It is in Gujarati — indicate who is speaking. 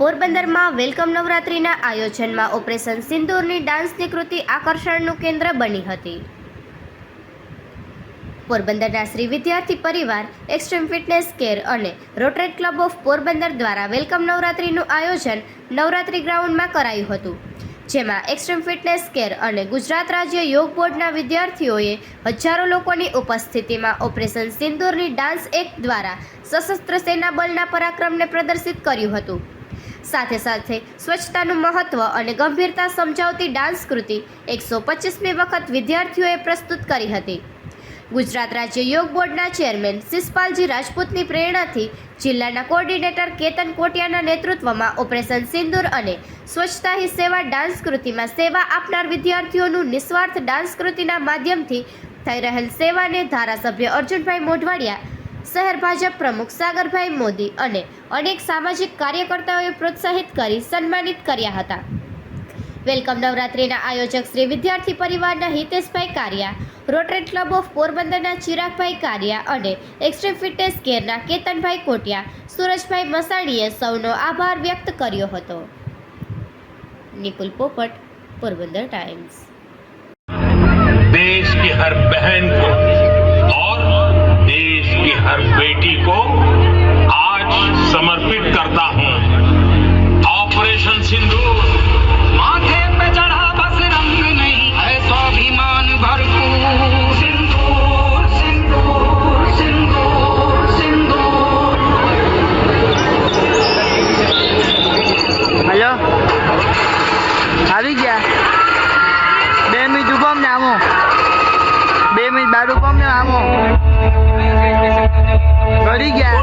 Speaker 1: પોરબંદરમાં વેલકમ નવરાત્રિના આયોજનમાં ઓપરેશન સિંદૂરની ડાન્સની કૃતિ આકર્ષણનું કેન્દ્ર બની હતી. પોરબંદરના શ્રી વિદ્યાર્થી પરિવાર એક્સ્ટ્રીમ ફિટનેસ કેર અને રોટરેટ ક્લબ ઓફ પોરબંદર દ્વારા વેલકમ નવરાત્રિનું આયોજન નવરાત્રિ ગ્રાઉન્ડમાં કરાયું હતું. જેમાં એક્સ્ટ્રીમ ફિટનેસ કેર અને ગુજરાત રાજ્ય યોગ બોર્ડના વિદ્યાર્થીઓએ હજારો લોકોની ઉપસ્થિતિમાં ઓપરેશન સિંદૂરની ડાન્સ એક્ટ દ્વારા સશસ્ત્ર સેના બળના પરાક્રમને પ્રદર્શિત કર્યું હતું. સાથે સાથે સ્વચ્છતાનું મહત્વ અને ગંભીરતા સમજાવતી ડાન્સ કૃતિ એકસો પચીસમી વખત વિદ્યાર્થીઓએ પ્રસ્તુત કરી હતી. ગુજરાત રાજ્ય યોગ બોર્ડના ચેરમેન શિષપાલજી રાજપૂતની પ્રેરણાથી જિલ્લાના કોર્ડિનેટર કેતન કોટિયાના નેતૃત્વમાં ઓપરેશન સિંદૂર અને સ્વચ્છતા હી સેવા ડાન્સ કૃતિમાં સેવા આપનાર વિદ્યાર્થીઓનું નિસ્વાર્થ ડાન્સ કૃતિના માધ્યમથી થઈ રહેલ સેવાને ધારાસભ્ય અર્જુનભાઈ મોઢવાડિયા શહેર ભાજપ પ્રમુખ સાગરભાઈ મોદી અને અનેક સામાજિક કાર્યકર્તાઓએ પ્રોત્સાહિત કરી સન્માનિત કર્યા હતા વેલકમ નવરાત્રિના આયોજક શ્રી વિદ્યાર્થી પરિવારના Hiteshbhai Kariya rotaract club of પોરબંદરના ચિરાગભાઈ કારિયા અને એક્સ્ટ્રીમ ફિટનેસ કેરના કેતનભાઈ કોટિયા સુરજભાઈ મસાણીએ સૌનો આભાર વ્યક્ત કર્યો હતો નિપુલ પોપટ પોરબંદર ટાઈમ્સ
Speaker 2: देश की हर बहन को
Speaker 3: બે મિનિટ ઊભો ને આમો બે મિનિટ બાર ઊભો ને આમો કરી ગયા.